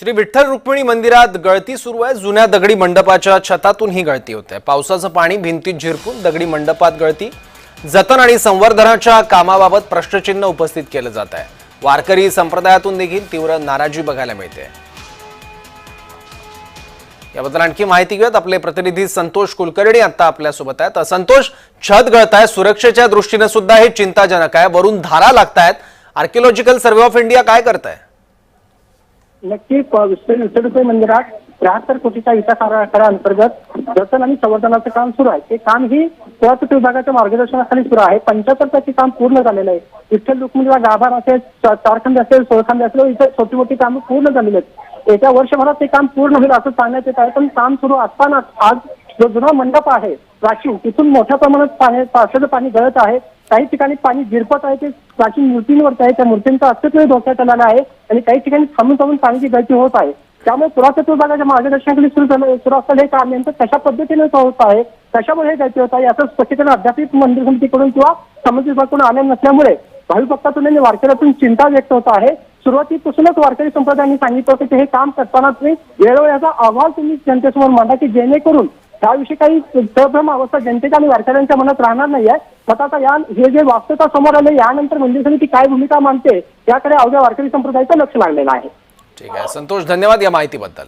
श्री विठ्ठल रुक्मिणी मंदिरात गळती सुरू आहे. जुन्या दगडी मंडपाच्या छतातून ही गळती होते. पावसाचं पाणी भिंतीत झिरपून दगडी मंडपात गळती. जतन आणि संवर्धनाच्या कामाबाबत प्रश्नचिन्ह उपस्थित केलं जात आहे. वारकरी संप्रदायातून देखील तीव्र नाराजी बघायला मिळते. याबद्दल आणखी माहिती घेऊयात. आपले प्रतिनिधी संतोष कुलकर्णी आता आपल्यासोबत आहेत. संतोष छत गळत आहे सुरक्षेच्या दृष्टीने सुद्धा हे चिंताजनक आहे. वरून धारा लागतायत. आर्किओलॉजिकल सर्व्हे ऑफ इंडिया काय करत आहे नक्की प- श्री विठ्ठल मंदिरात त्र्याहत्तर कोटीच्या विकास अंतर्गत जतन आणि संवर्धनाचं काम सुरू आहे. ते काम ही पुरातत्व विभागाच्या मार्गदर्शनाखाली सुरू आहे. पंच्याहत्तर टक्के काम पूर्ण झालेलं आहे. विठ्ठल रुक्मिणीला गाभार असेल चा- चारखंड असेल सोळखंड असेल इतर छोटी मोठी कामं पूर्ण झालेली आहेत. येत्या वर्षभरात ते काम पूर्ण होईल असं सांगण्यात येत आहे. पण काम सुरू असतानाच आज जो जुना मंडप आहे प्राचीन तिथून मोठ्या प्रमाणात पाणी पावसाचं पाणी गळत आहे. काही ठिकाणी पाणी झिरपत आहे ते प्राचीन मूर्तींवरती आहे त्या मूर्तींचा अस्तित्व धोक्यात आलेला आहे आणि काही ठिकाणी थांबून थांबून पाण्याची गळती होत आहे. त्यामुळे पुरातत्व विभागाच्या मार्गदर्शनाखाली सुरू झालं सुरू असलेलं हे काम नेमकं कशा पद्धतीने होत आहे कशामुळे हे गळती होत आहे याचं स्पष्टीकरण अध्यात्मिक मंदिर समितीकडून किंवा संबंधित विभागाकडून आले नसल्यामुळे भाविक भक्तातून आणि वारकऱ्यातून चिंता व्यक्त होत आहे. सुरुवातीपासूनच वारकरी संप्रदायांनी सांगितलं होतं की हे काम करताना तुम्ही वेळोवेळी याचा अहवाल तुम्ही जनतेसमोर मांडा की जेणेकरून त्याविषयी काही सभ्रम अवस्था जनतेच्या आणि वारकऱ्यांच्या मनात राहणार नाहीये. आहे आता या हे जे वास्तवता समोर आले यानंतर मंदिर समिती काय भूमिका मानते याकडे अवघ्या वारकरी संप्रदायाचं लक्ष लागलेलं आहे. ठीक आहे. संतोष धन्यवाद या माहितीबद्दल.